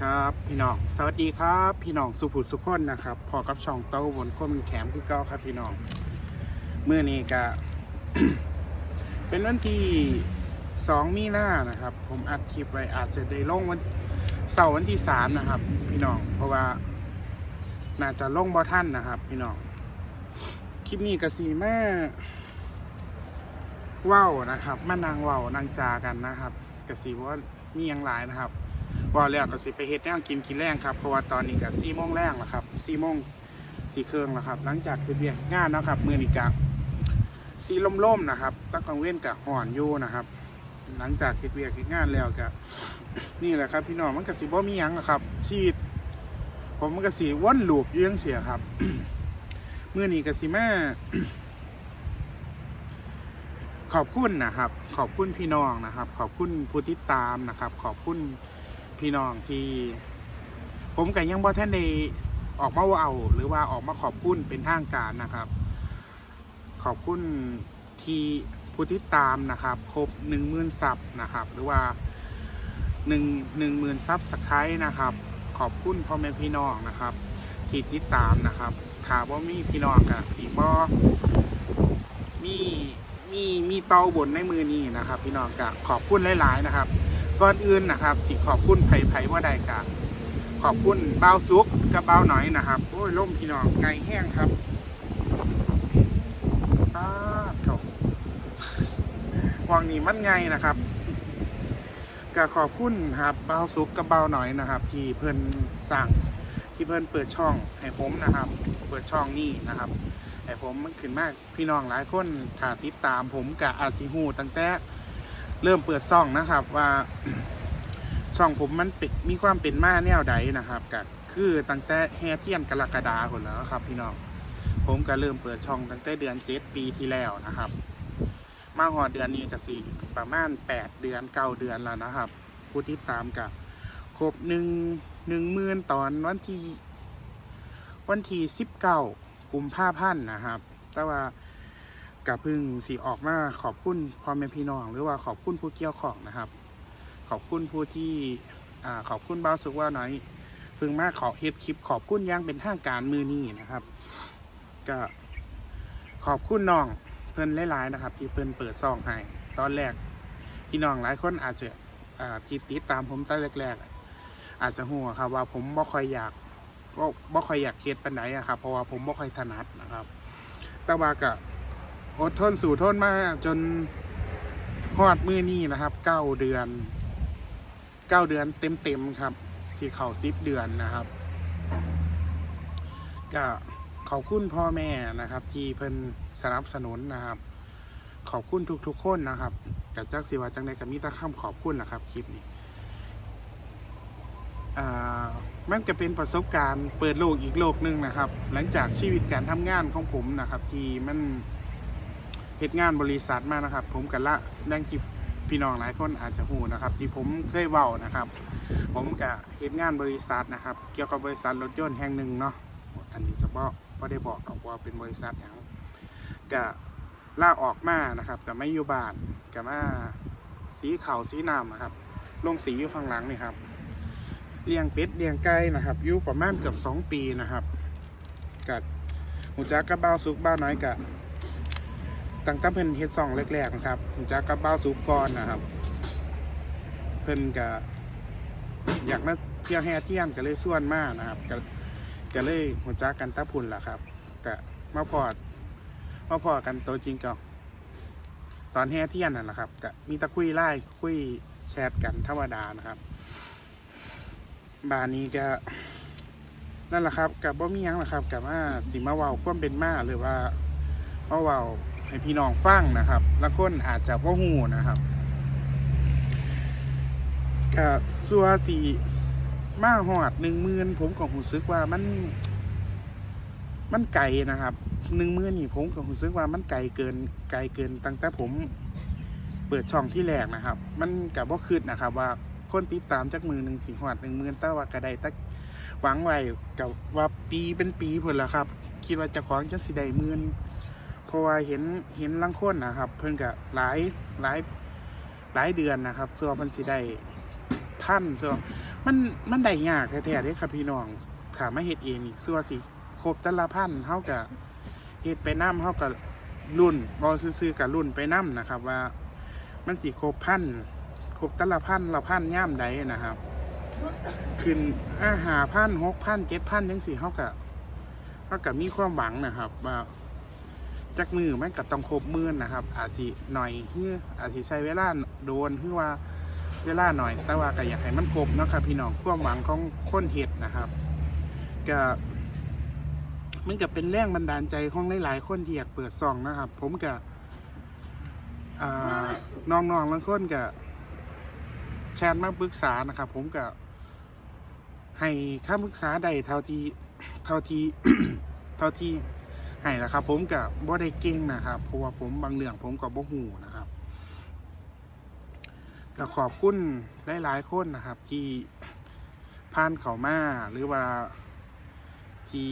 ครับพี่น้องสวัสดีครับพี่น้องสุภุสุขคนนะครับพอกับช่องเต้าบนคนมีแขมคือเก้าครับพี่น้องเมื่อนี้ก็เป็นวันที่สองมีนานะครับ ผมอัดคลิปไว้อาจจะได้ลงวันเสาร์วันที่สามนะครับ พี่น้องเพราะว่า น่าจะลงบอท่านนะครับ พี่น้องคลิปนี้กสีแม่ว่าวนะครับมานางว่าวนางจากันนะครับกสีว่ามีหยังหลายนะครับ ว่าแล้วก็สิไปเฮ็ดแนวกินกินแรงครับเพราะว่าตอนนี้ก็สี่โมงแรงแล้วครับสี่โมงสี่เครื่องแล้วครับ หลังจากคือเรียกงานเนาะครับมือนี้กะสีล่มๆนะครับตั้งกลางเว้นกับห่อนอยู่นะครับ หลังจากเฮ็ดเวียกเฮ็ดงานแล้วก็นี่แหละครับพี่น้องมันก็สิบ่มีหยังครับชีวิตผมมันก็สิวนลูปอยู่จังเสียครับมือนี้ก็สิมาขอบคุณนะครับ ขอบคุณพี่น้องนะครับ ขอบคุณผู้ติดตามนะครับ ขอบคุณ พี่น้องที่ ผมก็ยังบ่ท่านได้ออกมาเว่าหรือว่าออกมาขอบคุณเป็นทางการนะครับ ขอบคุณที่ผู้ติดตามนะครับ ครบหนึ่งหมื่นซับนะครับ หรือว่าหนึ่งหนึ่งหมื่นซับสไครต์นะครับ ขอบคุณพ่อแม่พี่น้องนะครับที่ติดตามนะครับถามว่ามีพี่น้องกับสีบอมีมีมีเตาบนในมือนี้นะครับ พี่น้องกะขอบคุณหลาย ๆ นะครับ ก่อนอื่นนะครับสิขอบคุณไผ่ไผ่ว่าใดกะขอบคุณเบาซุกกับเบาหน่อยนะครับ โอ้ยล่มพี่น้องไก่แห้งครับอ้าโถวางนี้มันไงนะครับก็ขอบคุณครับเบาซุกกับเบาหน่อยนะครับ ที่เพิ่นสั่งที่เพิ่นเปิดช่องให้ผมนะครับ เปิดช่องนี่นะครับให้ผมมันขึ้นมากพี่น้องหลายคนถ้าติดตามผมกับอาซิฮูตั้งแต่ เริ่มเปิดซ่องนะครับว่าช่องผมมันเป็นมีความเป็นมาแนวใดนะครับก็คือตั้งแต่แฮเทียนกรกฎาคนแล้วครับ พี่น้องผมก็เริ่มเปิดช่องตั้งแต่เดือนเจ็ดปีที่แล้วนะครับ มาหอดเดือนนี้ก็สี่ประมาณแปดเดือนเก้าเดือนแล้วนะครับ ผู้ที่ตามกับครบหนึ่งหนึ่งหมื่นตอนวันที่วันที่สิบเก้ากุมภาพันธ์นะครับ แต่ว่า กับพึ่งสีออกมาขอบคุณพ่อแม่พี่น้อง หรือว่าขอบคุณผู้เกี่ยวข้องนะครับ ขอบคุณผู้ที่อ่าขอบคุณบ้าสุกว่าน้อยพึ่งมาขอเฮ็ดคลิป ขอบคุณอยังเป็นทางการมือนี้นะครับ ก็ขอบคุณน้องเพิ่นหลายๆนะครับ ที่เพิ่นเปิดซองให้ตอนแรกพี่น้องหลายคนอาจจะอ่าที่ติดตามผมตั้งแรกๆอาจจะหัวครับ ว่าผมบ่ค่อยอยากบ่บ่ค่อยอยากเฮ็ดปานไหนอะครับเพราะว่าผมบ่ค่อยถนัดนะครับ แต่ว่าก็ อดทนสู่ทนมาจนฮอดมือนี้นะครับเก้าเดือนเก้าเดือนเต็มเต็มๆครับ ที่เขาสิบเดือนนะครับ ก็ขอบคุณพ่อแม่นะครับ ที่เพิ่นสนับสนุนนะครับ ขอบคุณทุกๆคนนะครับกับจักสิวาจังใดกับมิตรข้ามขอบคุณนะครับคลิปนี้อ่ามันก็เป็นประสบการณ์เปิดโลกอีกโลกหนึ่งนะครับ หลังจากชีวิตการทำงานของผมนะครับ ที่มัน เหตุงานบริษัทมากนะครับ ผมกันละแดงที่พี่น้องหลายคนอาจจะหูนะครับ ที่ผมเคยเว้านะครับ ผมกับเหตุงานบริษัทนะครับ เกี่ยวกับบริษัทรถยนต์แห่งหนึ่งเนาะอันนี้จะบอกก็ได้บอกหรอกว่าเป็นบริษัทอย่างกับล่าออกมานะครับกับไม่อยู่บ้านกับมาสีขาวสีน้ำนะครับ ลงสีอยู่ข้างหลังนี่ครับเลี้ยงเป็ดเลี้ยงไก่นะครับอยู่ประมาณเกือบสองปีนะครับ กับหูจักกระเบ้าสุกบ้าน้อยกับ ตั้งแต่เพิ่นเฮ็ดซองแรกๆนะครับจะกระเบ้าสูบก่อนนะครับ เพิ่นก็อยากมาเที่ยวแห่เที่ยงก็เลยส่วนมากนะครับก็ก็เลยหัวจักกันตะพุ่นล่ะครับก็มาพอดมาพอกันตัวจริงก็ตอนแห่เที่ยงนั่นแหละครับก็มีตะคุยไล่คุยแชทกันธรรมดานะครับบานนี้ก็นั่นแหละครับกับบ่มียังหรอกครับกับว่าสิมาเว้าความเป็นมาหรือว่าเพราะว่า ให้พี่น้องฟังนะครับแล้วคนอาจจะว่าหูนะครับก็สัวสีมาหอดหนึ่งมื่นผมก็รู้สึกว่ามันมันไกลนะครับหนึ่งมื่นนี่ผมก็รู้สึกว่ามันไกลเกินไกลเกิน ตั้งแต่ผมเปิดช่องที่แรกนะครับ มันกับว่าคืดนะครับ ว่าคนติดตามจากมือหนึ่งสี่หอดหนึ่งมื่นแต่ว่ากระไดตักหวังไว้กับว่าปีเป็นปีผลแล้วครับ คิดว่าจะของจะสิได้มื่น เพราะว่าเห็นเห็นลังคนนะครับ เพิ่นก็หลายหลายหลายเดือนนะครับส่วนมันสิได้พันส่วนมันมันได้ยากแท้ๆเด้ครับพี่น้องถามมาเฮ็ดเองอีกส่วนสิครบแต่ละพันเฮาก็เฮ็ดไปน้ำเฮาก็รุ่นบ่ซื่อๆกับรุ่นไปนํนะครับ ว่า มันสิครบพันครบแต่ละพันละพันย่ามใดนะครับขึ้นอาหาพันหกพันเจ็ดพันยังสี่เฮาก็เฮาก็มีความหวังนะครับว่า จักมือมันก็ต้องครบมื่นนะครับ อาจสิหน่อยเฮืออาจสิใช้เวลาโดนคือว่าเวลาหน่อย แต่ว่าก็อยากให้มันครบเนาะครับพี่น้องความหวังของคนเห็ดนะครับก็มันก็เป็นแรงบันดาลใจของหลายๆคนที่อยากเปิดซองนะครับ ผมก็น้องๆบางคนก็แชทมาปรึกษานะครับ ผมก็ให้คำปรึกษาใดเท่าที่เท่าที่เท่าที่ ให้ละครับ ผมก็บ่ได้เก่งนะครับเพราะว่าผมบางเรื่องผมก็บ่ฮู้นะครับก็ขอบคุณหลายๆคนนะครับ ที่ผ่านเขามาหรือว่าที่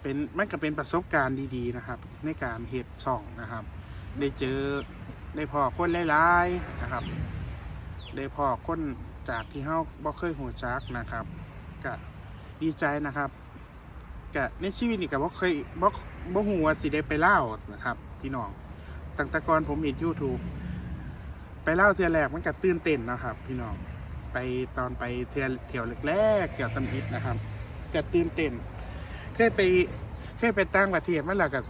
เป็นมันก็เป็นประสบการณ์ดี ๆ นะครับ ในการเฮ็ดช่องนะครับ ได้เจอได้พอคนหลายๆนะครับ ได้พอคนจากที่เฮาบ่เคยหูจักนะครับก็ดีใจนะครับก็ในชีวิตนี่ก็บ่เคยบ่ บ่ฮู้ว่าสิได้ไปเล่านะครับ พี่น้องตั้งแต่ก่อนผมเห็น YouTube ไปเล่าเที่ยแรกมันก็ตื่นเต้นนะครับ พี่น้องไปตอนไปเที่ยวเที่ยวแรกๆเกี่ยวตำอิดนะครับก็ตื่นเต้นเคยไปเคยไปตั้งประเทศมันแล้วก็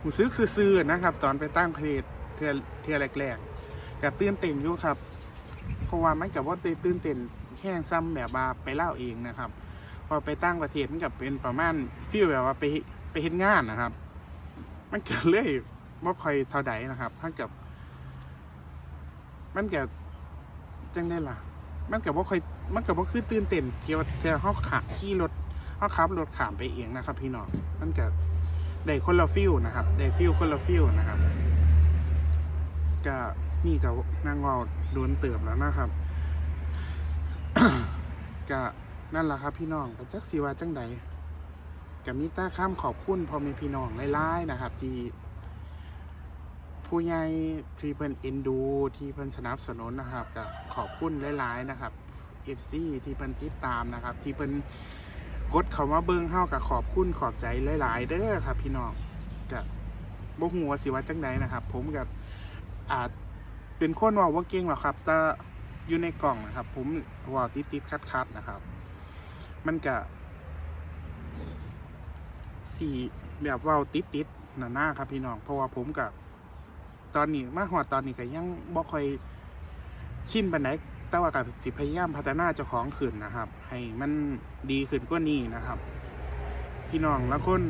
หูซึกซื่อๆนะครับ ตอนไปตั้งประเทศเที่ยวเที่ยแรกๆก็ตื่นเต้นอยู่ครับเพราะว่ามันกับว่าตื่นเต้นแห้งซ้ำแบบว่าไปเล่าเองนะครับ พอไปตั้งประเทศมันกับเป็นประมาณฟีลแบบว่าไป เห็นงานนะครับ มันเกิดเรื่อยว่าคอยเท่าใดนะครับถ้ากับ มันเก็จังได้ล่ะ มันเก็บ่ค่อย มันเก็บ่คือตื่นเต้นเที่ยวเที่ยวเฮาขับขี่รถเฮาขับรถขามไปเองนะครับ พี่น้อง มันเก็ได้คนละฟิลนะครับได้ฟิลคนละฟิลนะครับก็นี่ก็นางเว่าโดนเติบแล้วนะครับก็นั่นแหละครับพี่น้องก็จักสิว่าจังใด ก็มีตาข้ามขอบคุณพ่อแม่พี่น้องหลายๆนะครับ ที่ ผู้ใหญ่ที่เพิ่นเอ็นดู ที่เพิ่นสนับสนุนนะครับก็ขอบคุณหลายๆนะครับ FC ที่เพิ่นติดตามนะครับ ที่เพิ่นกดเข้ามาเบิ่งเฮาก็ขอบคุณขอบใจหลาย ๆ เด้อครับ พี่น้องก็บ่ฮู้ว่าสิว่าจังใดนะครับ ผมก็อาจเป็นคนว้าบ่เก่งหรอครับ แต่อยู่ในกล่องนะครับ ผมว้าติดๆคัดๆนะครับ มันก็ สี่แบบเว้าติดๆหน้าครับพี่น้อง เพราะว่าผมกับตอนนี้มาหอดตอนนี้ก็ยังบ่ค่อยชินปานใดแต่ว่าก็สิพยายามพัฒนาเจ้าของขึ้นนะครับ ให้มันดีขึ้นกว่านี้นะครับ พี่น้องแล้วคน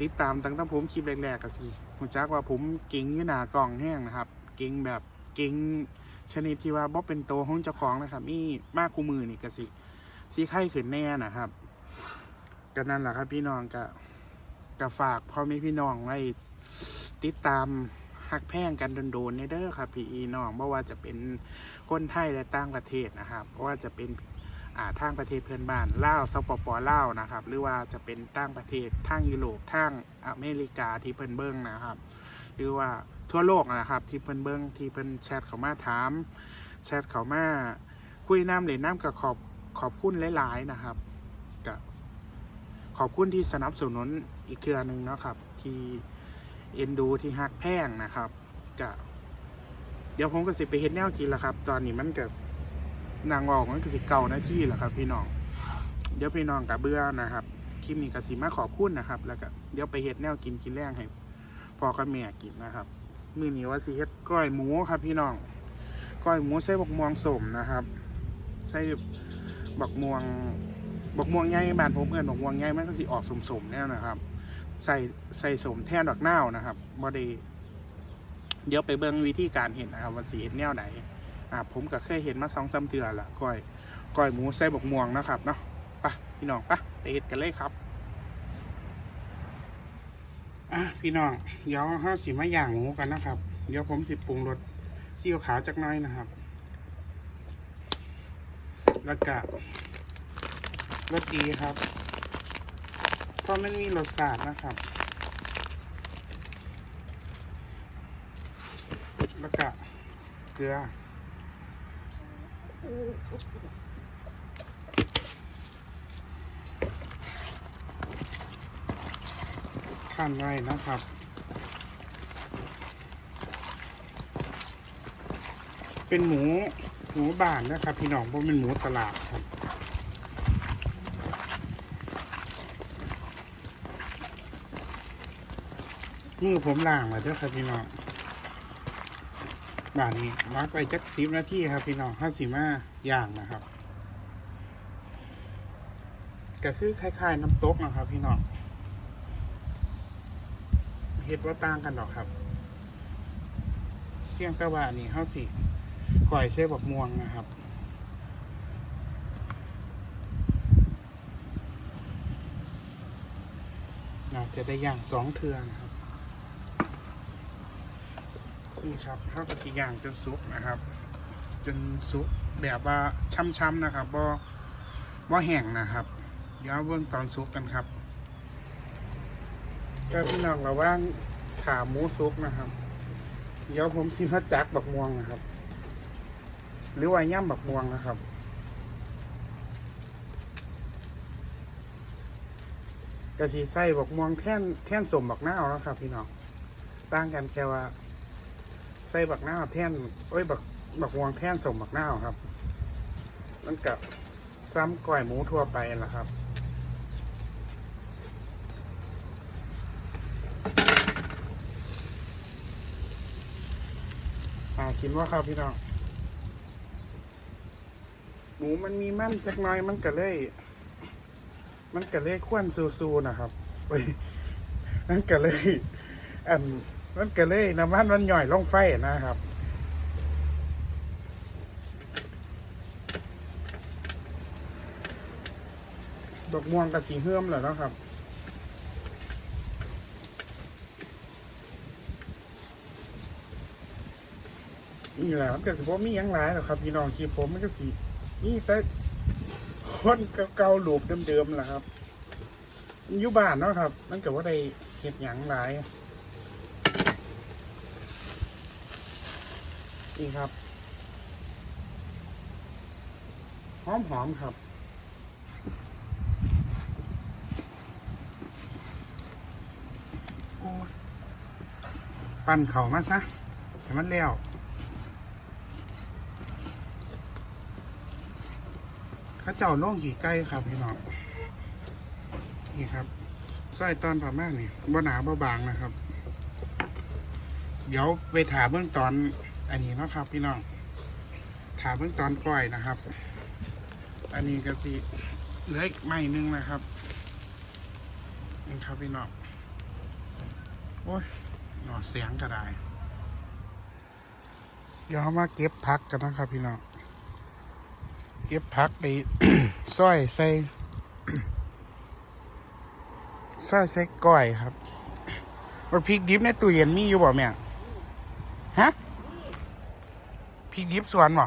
ติดตามตั้งแต่ผมคลิปแรกๆก็สิรู้จักว่าผมเก่งยู่หน้ากล่องแห้งนะครับ เก่งแบบเก่งชนิดที่ว่าบ่เป็นโตวของเจ้าของนะครับนี่มากคู่มือนี่ก็สิสิไข้ขึ้นแน่นะครับก็นั่นแหละครับพี่น้องก็ ก็ฝากพ่อแม่พี่น้องไว้ติดตามหักแพงกันโดนๆในเด้อครับพี่อีน้องไม่ว่าจะเป็นคนไทยและต่างประเทศนะครับเพราะว่าจะเป็นอ่าทางประเทศเพื่อนบ้านลาวสปปลาวนะครับ หรือว่าจะเป็นต่างประเทศทางยุโรปทางอเมริกาที่เพิ่นเบิ้งนะครับ หรือว่าทั่วโลกนะครับ ที่เพิ่นเบิ้งที่เพิ่นแชทเขามาถาม แชทเขามาคุยน้ำเหรียญน้ำกับขอบขอบคุณหลาย ๆ นะครับกับขอบคุณที่สนับสนุน อีกเครือหนึ่งเนาะครับ ที่เอ็นดูที่ฮักแพงนะครับก็เดี๋ยวผมก็สิไปเฮ็ดแนวกินแล้วครับ ตอนนี้มันก็นางออกมันก็สิเก่าหน้าที่แล้วครับ พี่น้อง เดี๋ยวพี่น้องกับเบื่อนะครับคลิปนี้ก็สิมาขอบคุณนะครับ แล้วก็เดี๋ยวไปเฮ็ดแนวกินกินแรงให้พอกับแม่กินนะครับมือนี้ว่าสิเฮ็ดก้อยหมูครับ พี่น้องก้อยหมูใส่บักม่วงสมนะครับใส่บักม่วงบักม่วงใหญ่บ้านผมเอิ้นบักม่วงใหญ่มันก็สิออกสมๆแน่นะครับ ใส่ใส่สมแทนดอกนานะครับบอดีเดี๋ยวไปเบิ่งวิธีการเห็นนะครับว่าสีเห็นแนวไหนอ่าผมก็เคยเห็นมาสองสามเทือละก้อยก้อยหมูใส่บกม่วงนะครับเนาะไปะพี่น้องปะไปเห็ดกันเลยครับอะพี่น้องเดี๋ยวห้าสิมาย่างหมูกันนะครับ เดี๋ยวผมสิปรุงรสซีอิ๊วขาวจักน้อยนะครับ แล้วก็รสดีครับ ก็ไม่มีรสชาตินะครับ แล้วก็เกลือ ขั้นไว้นะครับเป็นหมูหมูบ้านนะครับ พี่น้องเพราะเป็นหมูตลาดครับ มือผมล่างมาเด้อครับพี่น้องบ้านนี้มักไปจักสิบนาทีครับพี่น้องห้าสิมาอย่างนะครับ ก็คือคล้ายๆน้ำตกนะครับ พี่น้องเห็ดว่าต่างกันหรอกครับเพียงต่ว่าอันนี้เฮาสิก่อยเส้บักม่วงนะครับเราจะได้ย่างสองเทือนะครับ นี่ครับข้าวกระสีย่างจนสุกนะครับ จนสุกแบบว่าช้ำๆนะครับบ่บ่แห้งนะครับเดี๋ยวเบิ่งตอนสุกกันครับก็พี่น้องระว่างขาหมูสุกนะครับ เดี๋ยวผมสิมาจักบักม่วงนะครับ หรือว่าย่ำบักม่วงนะครับกะสีใส่บักม่วงแท่นแท่นสมบักหน้าวนะครับ พี่น้องต่างกันแค่ว่า ส่บักหน้าแท่นเอ้ยบักบักวงแท่นสมบักหน้าครับมันกับซ้ำก่อยหมูทั่วไปแหละครับอาคิดว่าครับพี่น้องหมูมันมีมันจักน้อยมันก็เลย มันก็เลยควนซูๆนะครับเว้ยมันก็เลยอัน มันก็เลยน้ำมันมันหย่อยลงไฟนะครับดอกม่วงกับสีเฮือมแหละเนะครับนี่แหละมันก็ถือว่ามีหยังหลายหรอครับพี่น้องคลิปผมมันก็สีนี่แต่คนเก่าๆหลูบเดิมๆแหละครับอยู่บ้านเนาะครับ มันก็ว่าได้เห็ดหยังหลาย นี่ครับ หอมหอมๆครับ ปั่นเข่ามาซะให้มันแล้วข้าเจ้าโล่งขี่ไก่ครับพี่น้องนี่ครับสร้อยตอนประมาณนี่บ่หนาบ่บางนะครับ เดี๋ยวไปถามเบื้องตอน อันนี้เนาะครับพี่น้องถามเบื้องตอนก้อยนะครับ อันนี้ก็สิเหลืออีกไม้นึงนะครับนี่ครับพี่น้องโอ้ยหนอเสียงก็ได้เดี๋ยวเรามาเก็บพักกันนะครับ พี่น้องเก็บพักไปซอยใส่ซอยใส่ก้อยครับว่าพริกดิบในตู้เย็นมีอยู่บ่แม่ฮะ พริกดิบสวนบ่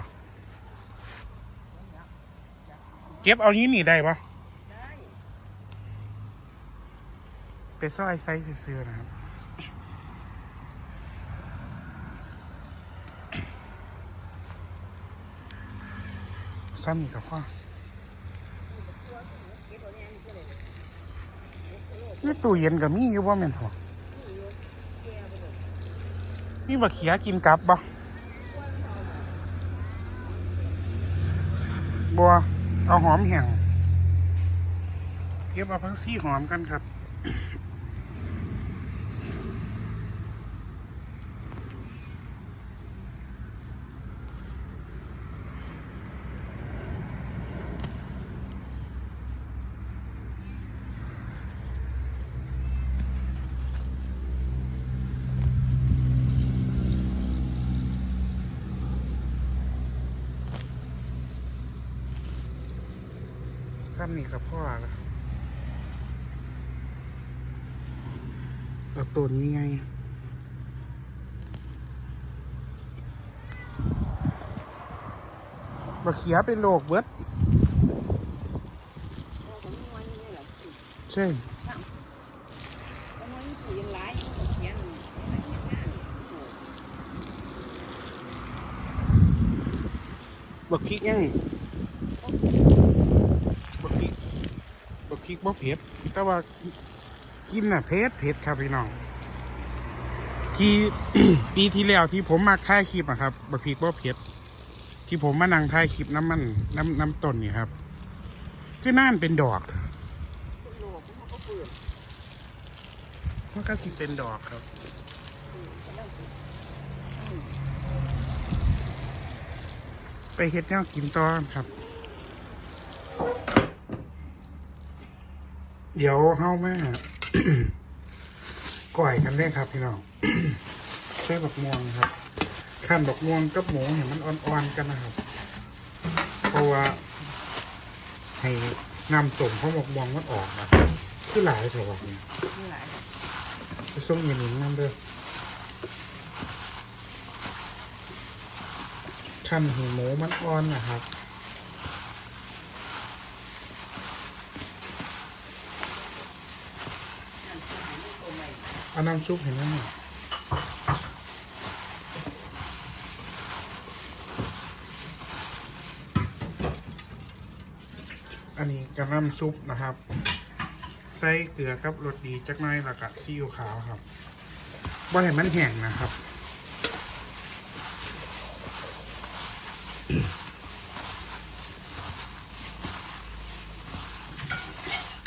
เก็บเอานี้หนีได้ปะไปซอยใส่เสื้อๆนะครับซ้ำอีกกับพ่อนี่ตู้เย็นกับมีอยู่ว่าแม่นถอมีบักเขียกินกลับบ่ บัวเอาหอมแห้งเก็บเอาพักซี่หอมกันครับำนี่กับพ่อล้วเอาตัวนี้ไงบักเขียเป็นโรคเบิดใช่บักพริกยังบัก พริกบ่เผ็ดแต่ว่ากินน่ะเผ็ดเผ็ดครับพี่น้องที่ปีที่แล้วที่ผมมาค่ายคลิปอะครับบะพริกบ่เผ็ดที่ผมมานั่งค่ายคลิปน้ำมันน้ำน้ำต้นนี่ครับคือน่านเป็นดอกมันก็สิเป็นดอกครับไปเฮ็ดแนวกินต่อครับ เดี๋ยวเฮามาก่อยกันเลยครับพี่น้องใช้บักม่วงครับขั้นบักม่วงกับหมูเห็นมันอ่อนๆกันนะครับ เพราะว่าให้น้ำส่งเขาบักม่วงมันออกนะคือหลายเถอะวะเนี่ยนี่หลายไปส่งเย็นน้ำเด้อขั้นห้หมูมันอ่อนนะครับ เอาน้ำซุปเห็นไหมอันนี้กระน้ำซุปนะครับ ใส่เกลือกับรสดีจักน้อยแล้วก็ซีอิ๊วขาวครับว่าเห็นมันแห้งนะครับ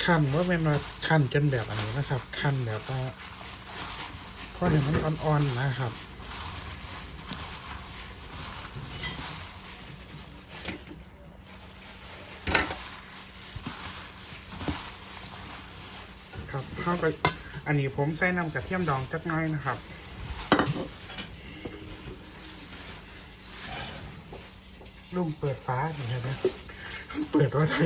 ขั้นว่าเป็นว่าขั้นจนแบบอันนี้นะครับขั้นแบบว่า เพราะเห็นมันอ่อนๆนะครับครับเข้าไปอันนี้ผมใส่น้ำกระเทียมดองจักน้อยนะครับลุงเปิดฟ้าเห็นไหมเปิดว่าได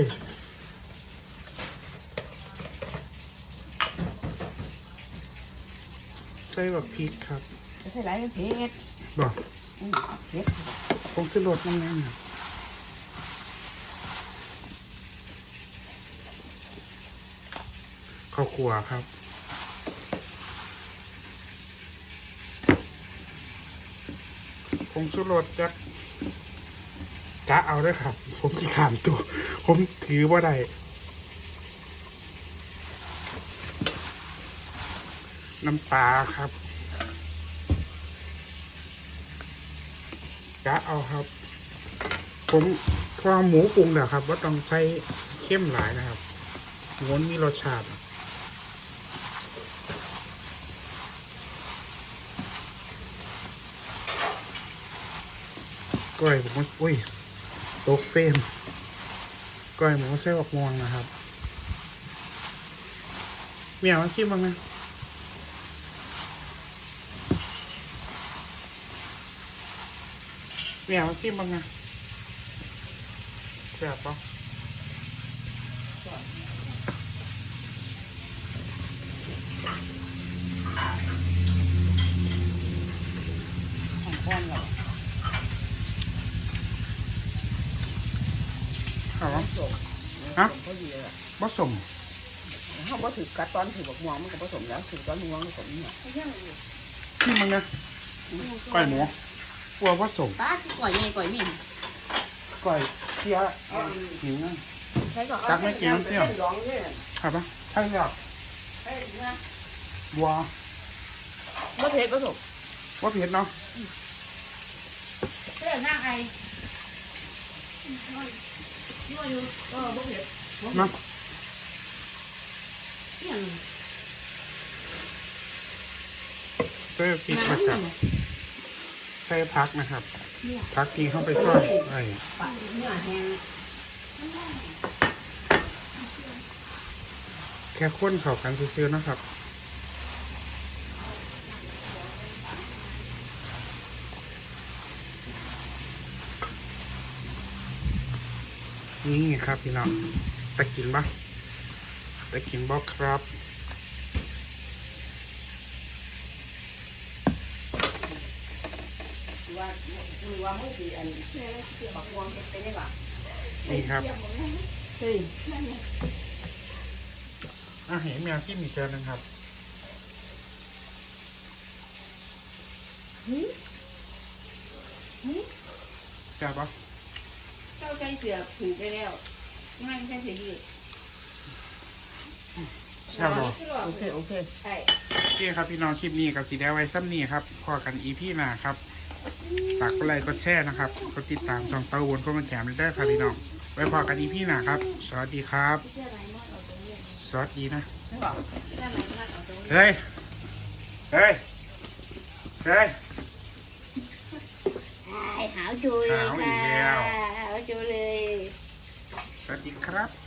ใส่แบบพริกครับไม่ใช่หลายเผ็ดบอกอืมเผ็ดผงซื้อรสน้ำแน่นข้าวคั่วครับผงสุรสจักกะเอาด้วยครับ ผมที่ขามตัว ผมถือว่าได้ น้ำปลาครับกะเอาครับ ผมพอหมูปรุงแล้วครับว่าต้องใส่เข้มหลายนะครับหมูมีรสชาติก้อยผมว่าอุ้ยตกเฟรมก้อยหมูใส่บักม่วงนะครับเมียวมาชิมบ้างนะ เมียวมาชิมบ้างนะแซ่บปะของก้อนเราเอาวะสมฮะพอดีเลยอะผสมเขาบ่ถือกัดตอนถือบักม่วงมันก็ผสมแล้วถือตอนม่วงผสมเนี่ยชิมบ้างนะก้อยหมูก ลัวผสมป้าที่ก่อยใหญ่ก่อยเมี่ยงก้อยเพี้ยหิวนะใช้ก็กัดไม่กินน้ำเปรี้ยวร้องเนี่ยครับปะใช่แล้วใช่เนื้อวัวบ่เผ็ดผสมว่าเผ็ดเนาะเสื้อหน้าใครยั่วอยู่เออบ่เผ็ดเนาะเมี่ยงใส่พริกน้ำนะเมี่คยรับง ใส่พักนะครับ พักที่เข้าไปซ่อนไอ้ปะเนื้อแห้งแค่ข้นเข้ากันซื้อๆนะครับนี่ครับพี่น้องตะกินปะตะกินบอกครับ คือว่ามื้อสิอันบักม่วงเฮ็ดไปได้บ่นี่ครับเฮ้ยอาหารแมวที่มีเจอนึงครับแซ่บปะเจ้าใจเสือผูกไปแล้วง่ายไม่ใช่เสือยืดแช่วหรอโอเค โอเคใช่โอเคครับพี่น้องคลิปนี้กับสีแดงไว้ซ้ำนี่ครับพอกันอีพี่หน้าครับ ฝากกดไลค์กดแชร์นะครับกดติดตามช่องเต้าวนก็มาแถมได้ครับพี่น้องไว้พอกันอีพี่หน้าครับ สวัสดีครับ สวัสดีนะ เฮ้ย เฮ้ย เฮ้ย หาวจูเลยหาวอีกแล้ว หาวจูเลย สวัสดีครับ